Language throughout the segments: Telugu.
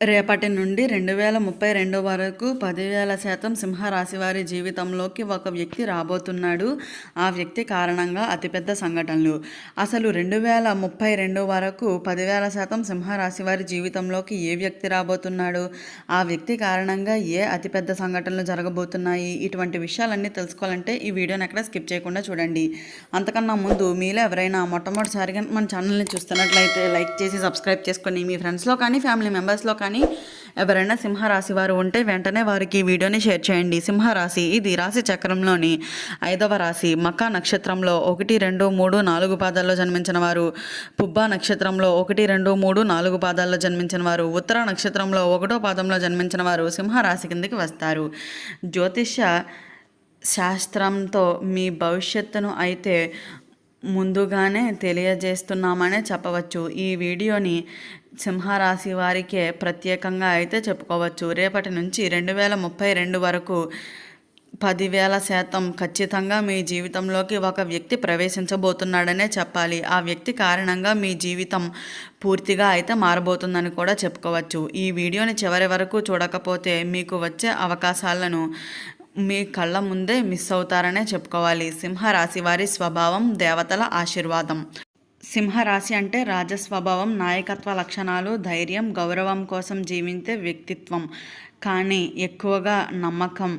రేపటి నుండి రెండు వేల ముప్పై రెండు వరకు పదివేల శాతం సింహరాశి వారి జీవితంలోకి ఒక వ్యక్తి రాబోతున్నాడు. ఆ వ్యక్తి కారణంగా అతిపెద్ద సంఘటనలు. అసలు రెండు వేల ముప్పై రెండు వరకు పదివేల శాతం సింహరాశి వారి జీవితంలోకి ఏ వ్యక్తి రాబోతున్నాడు? ఆ వ్యక్తి కారణంగా ఏ అతిపెద్ద సంఘటనలు జరగబోతున్నాయి? ఇటువంటి విషయాలన్నీ తెలుసుకోవాలంటే ఈ వీడియోని ఎక్కడ స్కిప్ చేయకుండా చూడండి. అంతకన్నా ముందు మీలో ఎవరైనా మొట్టమొదటిసారిగా మన ఛానల్ని చూస్తున్నట్లయితే లైక్ చేసి సబ్స్క్రైబ్ చేసుకొని మీ ఫ్రెండ్స్లో కానీ ఫ్యామిలీ మెంబర్స్లో కానీ ఎవరైనా సింహరాశి వారు ఉంటే వెంటనే వారికి ఈ వీడియోని షేర్ చేయండి. సింహరాశి ఇది రాశి చక్రంలోని ఐదవ రాశి. మకా నక్షత్రంలో ఒకటి రెండు మూడు నాలుగు పాదాల్లో జన్మించిన వారు. పుబ్బా నక్షత్రంలో ఒకటి రెండు మూడు నాలుగు పాదాల్లో జన్మించిన వారు. ఉత్తర నక్షత్రంలో ఒకటో పాదంలో జన్మించిన వారు సింహరాశి కిందకి వస్తారు. జ్యోతిష శాస్త్రంతో మీ భవిష్యత్తును అయితే ముందుగానే తెలియజేస్తున్నామనే చెప్పవచ్చు. ఈ వీడియోని సింహరాశి వారికే ప్రత్యేకంగా అయితే చెప్పుకోవచ్చు. రేపటి నుంచి రెండు వేల ముప్పై రెండు వరకు పదివేల శాతం ఖచ్చితంగా మీ జీవితంలోకి ఒక వ్యక్తి ప్రవేశించబోతున్నాడనే చెప్పాలి. ఆ వ్యక్తి కారణంగా మీ జీవితం పూర్తిగా అయితే మారబోతుందని కూడా చెప్పుకోవచ్చు. ఈ వీడియోని చివరి వరకు చూడకపోతే మీకు వచ్చే అవకాశాలను మీ కళ్ళ ముందే మిస్ అవుతారనే చెప్పుకోవాలి. సింహరాశి వారి స్వభావం దేవతల ఆశీర్వాదం. సింహరాశి అంటే రాజస్వభావం నాయకత్వ లక్షణాలు ధైర్యం గౌరవం కోసం జీవించే వ్యక్తిత్వం. కానీ ఎక్కువగా నమ్మకం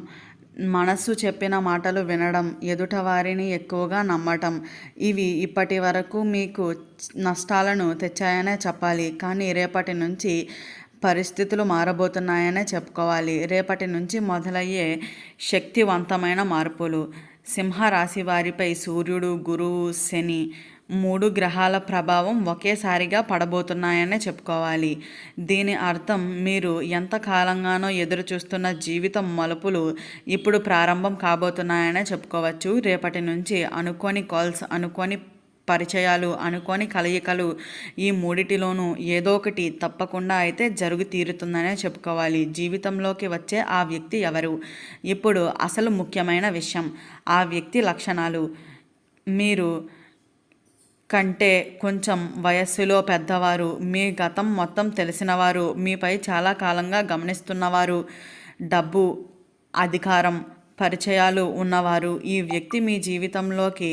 మనస్సు చెప్పిన మాటలు వినడం ఎదుట వారిని ఎక్కువగా నమ్మటం ఇవి ఇప్పటి వరకు మీకు నష్టాలను తెచ్చాయనే చెప్పాలి. కానీ రేపటి నుంచి పరిస్థితులు మారబోతున్నాయనే చెప్పుకోవాలి. రేపటి నుంచి మొదలయ్యే శక్తివంతమైన మార్పులు. సింహరాశి వారిపై సూర్యుడు గురువు శని మూడు గ్రహాల ప్రభావం ఒకేసారిగా పడబోతున్నాయనే చెప్పుకోవాలి. దీని అర్థం మీరు ఎంత కాలంగానో ఎదురు చూస్తున్న జీవితం మలుపులు ఇప్పుడు ప్రారంభం కాబోతున్నాయనే చెప్పుకోవచ్చు. రేపటి నుంచి అనుకోని కాల్స్ అనుకోని పరిచయాలు అనుకోని కలయికలు ఈ మూడిటిలోనూ ఏదో ఒకటి తప్పకుండా అయితే జరుగు తీరుతుందనే చెప్పుకోవాలి. జీవితంలోకి వచ్చే ఆ వ్యక్తి ఎవరు? ఇప్పుడు అసలు ముఖ్యమైన విషయం ఆ వ్యక్తి లక్షణాలు. మీరు కంటే కొంచెం వయస్సులో పెద్దవారు మీ గతం మొత్తం తెలిసినవారు మీపై చాలా కాలంగా గమనిస్తున్నవారు డబ్బు అధికారం పరిచయాలు ఉన్నవారు ఈ వ్యక్తి మీ జీవితంలోకి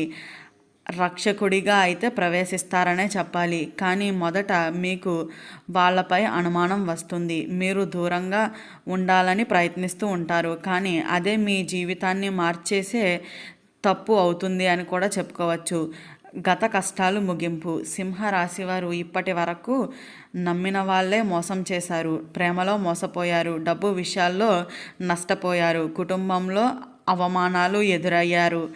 రక్షకుడిగా అయితే ప్రవేశిస్తారనే చెప్పాలి. కానీ మొదట మీకు వాళ్ళపై అనుమానం వస్తుంది. మీరు దూరంగా ఉండాలని ప్రయత్నిస్తూ ఉంటారు. కానీ అదే మీ జీవితాన్ని మార్చేసే తప్పు అవుతుంది అని కూడా చెప్పుకోవచ్చు. గత కష్టాలు ముగింపు. సింహరాశి వారు ఇప్పటి వరకు నమ్మిన వాళ్ళే మోసం చేశారు. ప్రేమలో మోసపోయారు. డబ్బు విషయాల్లో నష్టపోయారు. కుటుంబంలో అవమానాలు ఎదురయ్యారు.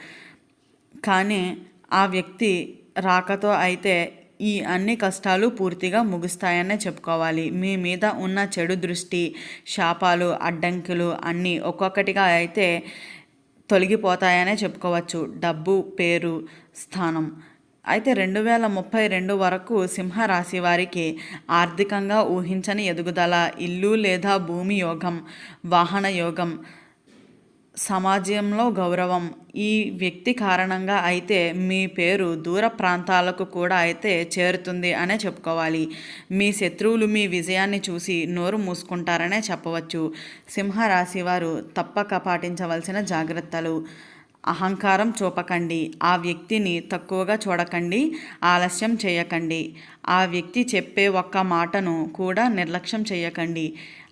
కానీ ఆ వ్యక్తి రాకతో అయితే ఈ అన్ని కష్టాలు పూర్తిగా ముగుస్తాయనే చెప్పుకోవాలి. మీ మీద ఉన్న చెడు దృష్టి శాపాలు అడ్డంకులు అన్నీ ఒక్కొక్కటిగా అయితే తొలగిపోతాయనే చెప్పుకోవచ్చు. డబ్బు పేరు స్థానం. అయితే రెండు వేల ముప్పై రెండు వరకు సింహరాశి వారికి ఆర్థికంగా ఊహించని ఎదుగుదల ఇల్లు లేదా భూమి యోగం వాహన యోగం సమాజంలో గౌరవం ఈ వ్యక్తి కారణంగా అయితే మీ పేరు దూర ప్రాంతాలకు కూడా అయితే చేరుతుంది అనే చెప్పుకోవాలి. మీ శత్రువులు మీ విజయాన్ని చూసి నోరు మూసుకుంటారనే చెప్పవచ్చు. సింహరాశి వారు తప్పక పాటించవలసిన జాగ్రత్తలు. అహంకారం చూపకండి. ఆ వ్యక్తిని తక్కువగా చూడకండి. ఆలస్యం చేయకండి. ఆ వ్యక్తి చెప్పే ఒక్క మాటను కూడా నిర్లక్ష్యం చేయకండి.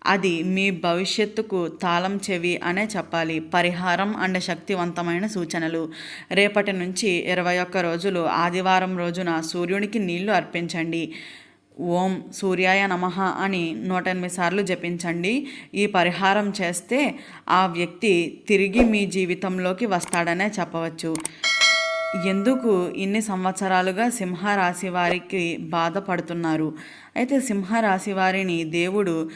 అది మీ భవిష్యత్తుకు తాళం చెవి అనే చెప్పాలి. పరిహారం అండ్ శక్తివంతమైన సూచనలు. రేపటి నుంచి ఇరవై ఒక్క రోజులు ఆదివారం రోజున సూర్యునికి నీళ్ళు అర్పించండి. ఓం సూర్యాయ నమ అని నూట ఎనిమిది సార్లు జపించండి. ఈ పరిహారం చేస్తే ఆ వ్యక్తి తిరిగి మీ జీవితంలోకి వస్తాడనే చెప్పవచ్చు. ఎందుకు ఇన్ని సంవత్సరాలుగా సింహరాశి వారికి బాధపడుతున్నారు? అయితే సింహరాశి వారిని దేవుడు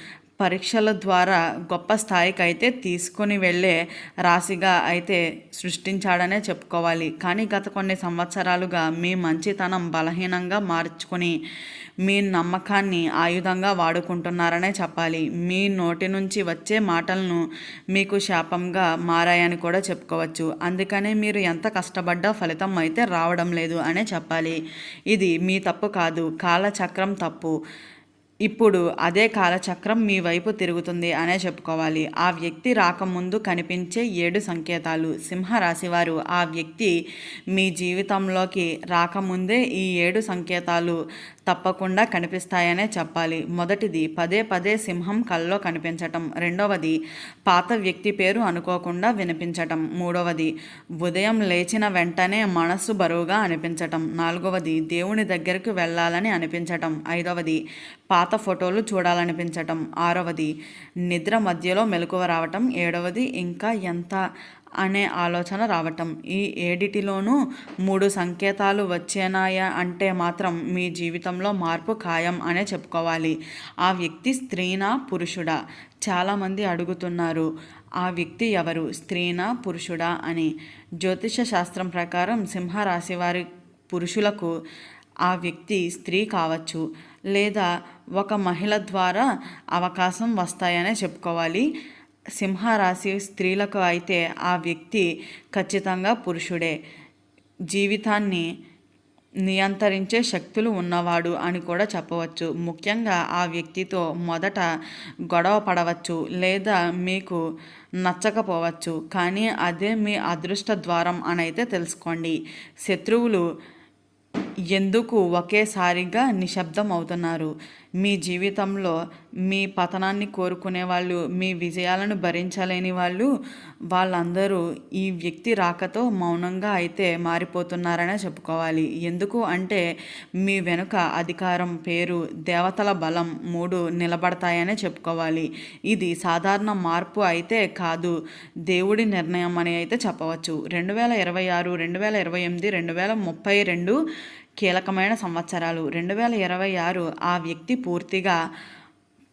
పరీక్షల ద్వారా గొప్ప స్థాయికి అయితే తీసుకొని వెళ్ళే రాశిగా అయితే సృష్టించాడనే చెప్పుకోవాలి. కానీ గత కొన్ని సంవత్సరాలుగా మీ మంచితనం బలహీనంగా మార్చుకొని మీ నమ్మకాన్ని ఆయుధంగా వాడుకుంటున్నారనే చెప్పాలి. మీ నోటి నుంచి వచ్చే మాటలను మీకు శాపంగా మారాయని కూడా చెప్పుకోవచ్చు. అందుకనే మీరు ఎంత కష్టపడ్డా ఫలితం అయితే రావడం లేదు అనే చెప్పాలి. ఇది మీ తప్పు కాదు. కాలచక్రం తప్పు. ఇప్పుడు అదే కాలచక్రం మీ వైపు తిరుగుతుంది అనే చెప్పుకోవాలి. ఆ వ్యక్తి రాకముందు కనిపించే ఏడు సంకేతాలు. సింహరాశి వారు ఆ వ్యక్తి మీ జీవితంలోకి రాకముందే ఈ ఏడు సంకేతాలు తప్పకుండా కనిపిస్తాయనే చెప్పాలి. మొదటిది పదే పదే సింహం కల్లో కనిపించటం. రెండవది పాత వ్యక్తి పేరు అనుకోకుండా వినిపించటం. మూడవది ఉదయం లేచిన వెంటనే మనస్సు బరువుగా అనిపించటం. నాలుగవది దేవుని దగ్గరికి వెళ్ళాలని అనిపించటం. ఐదవది పాత ఫోటోలు చూడాలనిపించటం. ఆరవది నిద్ర మధ్యలో మెలకువ రావటం. ఏడవది ఇంకా ఎంత అనే ఆలోచన రావటం. ఈ ఏడిటిలోనూ మూడు సంకేతాలు వచ్చేనాయా అంటే మాత్రం మీ జీవితంలో మార్పు ఖాయం అనే చెప్పుకోవాలి. ఆ వ్యక్తి స్త్రీనా పురుషుడా? చాలామంది అడుగుతున్నారు. ఆ వ్యక్తి ఎవరు? స్త్రీనా పురుషుడా అని. జ్యోతిష శాస్త్రం ప్రకారం సింహరాశి వారి పురుషులకు ఆ వ్యక్తి స్త్రీ కావచ్చు. లేదా ఒక మహిళ ద్వారా అవకాశం వస్తాయనే చెప్పుకోవాలి. సింహరాశి స్త్రీలకు అయితే ఆ వ్యక్తి ఖచ్చితంగా పురుషుడే. జీవితాన్ని నియంత్రించే శక్తులు ఉన్నవాడు అని కూడా చెప్పవచ్చు. ముఖ్యంగా ఆ వ్యక్తితో మొదట గొడవ పడవచ్చు లేదా మీకు నచ్చకపోవచ్చు. కానీ అదే మీ అదృష్ట ద్వారం అని అయితే తెలుసుకోండి. శత్రువులు ఎందుకు ఒకేసారిగా నిశ్శబ్దం అవుతున్నారు మీ జీవితంలో మీ పతనాన్ని కోరుకునే వాళ్ళు మీ విజయాలను భరించలేని వాళ్ళు వాళ్ళందరూ ఈ వ్యక్తి రాకతో మౌనంగా అయితే మారిపోతున్నారనే చెప్పుకోవాలి. ఎందుకు అంటే మీ వెనుక అధికారం పేరు దేవతల బలం మూడు నిలబడతాయనే చెప్పుకోవాలి. ఇది సాధారణ మార్పు అయితే కాదు. దేవుడి నిర్ణయం అని అయితే చెప్పవచ్చు. రెండు వేల ఇరవై ఆరు రెండు వేల ఇరవై ఎనిమిది రెండు వేల ముప్పై రెండు కీలకమైన సంవత్సరాలు. రెండు వేల ఇరవై ఆరు ఆ వ్యక్తి పూర్తిగా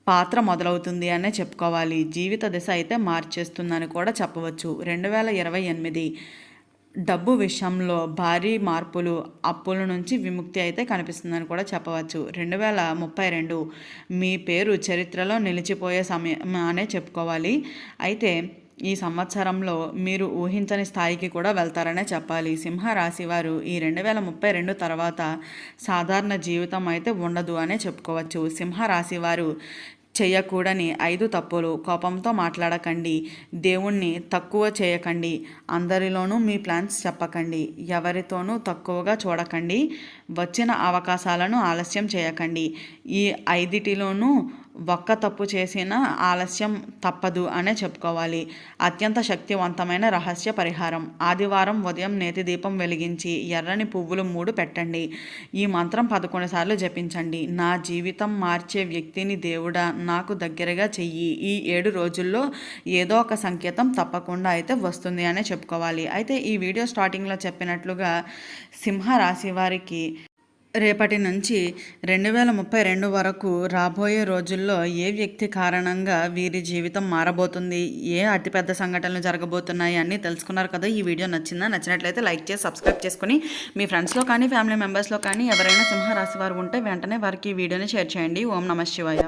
పాత్ర మొదలవుతుంది అనే చెప్పుకోవాలి. జీవిత దిశ అయితే మార్చేస్తుందని కూడా చెప్పవచ్చు. రెండు వేల ఇరవై ఎనిమిది డబ్బు విషయంలో భారీ మార్పులు అప్పుల నుంచి విముక్తి అయితే కనిపిస్తుందని కూడా చెప్పవచ్చు. రెండు వేల ముప్పై రెండు మీ పేరు చరిత్రలో నిలిచిపోయే సమయం అనే చెప్పుకోవాలి. అయితే ఈ సంవత్సరంలో మీరు ఊహించని స్థాయికి కూడా వెళ్తారనే చెప్పాలి. సింహరాశి వారు ఈ రెండు వేల ముప్పై రెండు తర్వాత సాధారణ జీవితం అయితే ఉండదు అనే చెప్పుకోవచ్చు. సింహరాశి వారు చేయకూడని ఐదు తప్పులు. కోపంతో మాట్లాడకండి. దేవుణ్ణి తక్కువ చేయకండి. అందరిలోనూ మీ ప్లాన్స్ చెప్పకండి. ఎవరితోనూ తక్కువగా చూడకండి. వచ్చిన అవకాశాలను ఆలస్యం చేయకండి. ఈ ఐదిటిలోనూ ఒక్క తప్పు చేసిన ఆలస్యం తప్పదు అనే చెప్పుకోవాలి. అత్యంత శక్తివంతమైన రహస్య పరిహారం. ఆదివారం ఉదయం నేతి దీపం వెలిగించి ఎర్రని పువ్వులు మూడు పెట్టండి. ఈ మంత్రం పదకొండు సార్లు జపించండి. నా జీవితం మార్చే వ్యక్తిని దేవుడా నాకు దగ్గరగా చెయ్యి. ఈ ఏడు రోజుల్లో ఏదో ఒక సంకేతం తప్పకుండా అయితే వస్తుంది అనే చెప్పుకోవాలి. అయితే ఈ వీడియో స్టార్టింగ్లో చెప్పినట్లుగా సింహరాశి వారికి రేపటి నుంచి రెండు వేల ముప్పై రెండు వరకు రాబోయే రోజుల్లో ఏ వ్యక్తి కారణంగా వీరి జీవితం మారబోతుంది? ఏ అతిపెద్ద సంఘటనలు జరగబోతున్నాయి అని తెలుసుకున్నారు కదా? ఈ వీడియో నచ్చిందా? నచ్చినట్లయితే లైక్ చేసి సబ్స్క్రైబ్ చేసుకుని మీ ఫ్రెండ్స్లో కానీ ఫ్యామిలీ మెంబర్స్లో కానీ ఎవరైనా సింహరాశి వారు ఉంటే వెంటనే వారికి ఈ వీడియోని షేర్ చేయండి. ఓం నమ శివాయ.